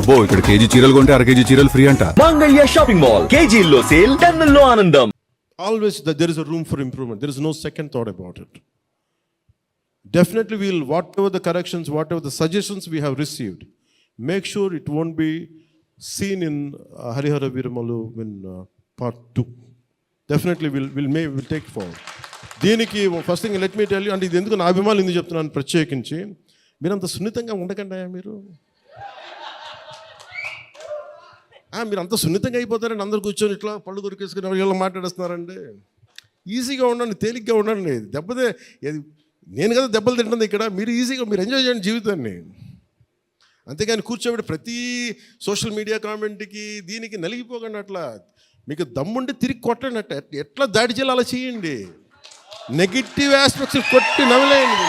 అబ్బో ఇక్కడ కేజీ చీరలు కొంటే అర కేజీ చీరలు ఫ్రీ అంట. మంగళ్య షాపింగ్ మాల్ కేజీల్లో సేల్ టెన్నుల్లో ఆనందం. Always that is room for improvement there is no second thought about it definitely will whatever the corrections whatever the suggestions we have received make sure it won't be seen in Harihara Veeramallu in part two definitely will will may will take forward దీనికి first thing let me tell అంటే ఇది ఎందుకు నా అభిమానులు ఎందుకు చెప్తున్నాను ప్రత్యేకించి మీరు అంత సున్నితంగా ఉండకండి మీరు. మీరు అంత సున్నితంగా అయిపోతారండి అందరు కూర్చొని ఇట్లా పళ్ళు దొరికేసుకుని వీళ్ళు మాట్లాడేస్తున్నారండి. ఈజీగా ఉండండి తేలిగ్గా ఉండండి. దెబ్బతే నేను కదా దెబ్బలు తింటుంది ఇక్కడ మీరు ఈజీగా మీరు ఎంజాయ్ చేయండి జీవితాన్ని. అంతేగాని కూర్చోబెట్టి ప్రతి సోషల్ మీడియా కామెంట్కి దీనికి నలిగిపోకండి అట్లా. మీకు దమ్ముండి తిరిగి కొట్టండి అట్ట. ఎట్లా దాడి చేయాలి అలా చేయండి. నెగిటివ్ ఆస్పెక్ట్స్ కొట్టి నవ్వలేయండి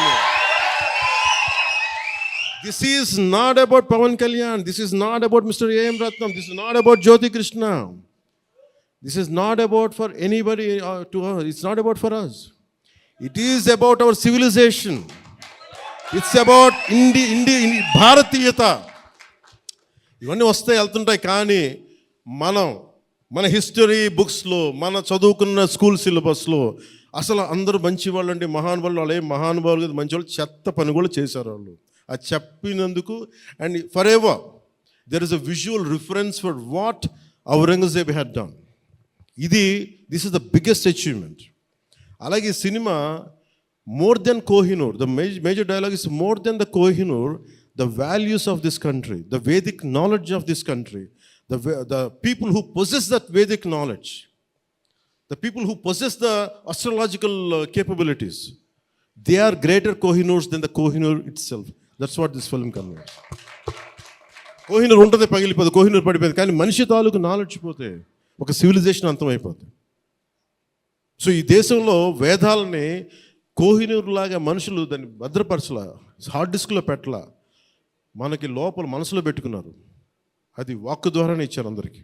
this is not about Pavan Kalyan this is not about mister AM Ratnam this is not about Jyothi Krishna this is not about for anybody to it's not about for us it is about our civilization it's about ఇండి ఇండి భారతీయత ఇవన్నీ వస్తాయి వెళ్తుంటాయి. కానీ మనం మన history బుక్స్లో మన చదువుకున్న స్కూల్ సిలబస్లో అసలు అందరూ మంచి వాళ్ళు అండి మహానుభావులు వాళ్ళు ఏ మహానుభావులు కాదు మంచి వాళ్ళు చెత్త పని కూడా చేశారు వాళ్ళు. అది చెప్పినందుకు and for ever there is a visual reference for what Aurangzeb had done ఇది this is the biggest achievement అలాగే ఈ cinema more than Kohinoor the major dialogue is more than the Kohinoor the values of this country the Vedic knowledge of this country the the people who possess that Vedic knowledge the people who possess the astrological capabilities they are greater Kohinoors than the Kohinoor itself that's what this film converse Kohinoor ఉంటుంది పగిలిపోదు కోహినూర్ పడిపోయింది కానీ మనిషి తాలూకు knowledge పోతే ఒక civilisation అంతమైపోతుంది. So ఈ దేశంలో వేదాలని కోహినూరు లాగా మనుషులు దాన్ని భద్రపరచలా హార్డ్ డిస్క్లో పెట్టలా మనకి లోపల మనసులో పెట్టుకున్నారు. అది వాక్ ద్వారానే ఇచ్చారు అందరికీ.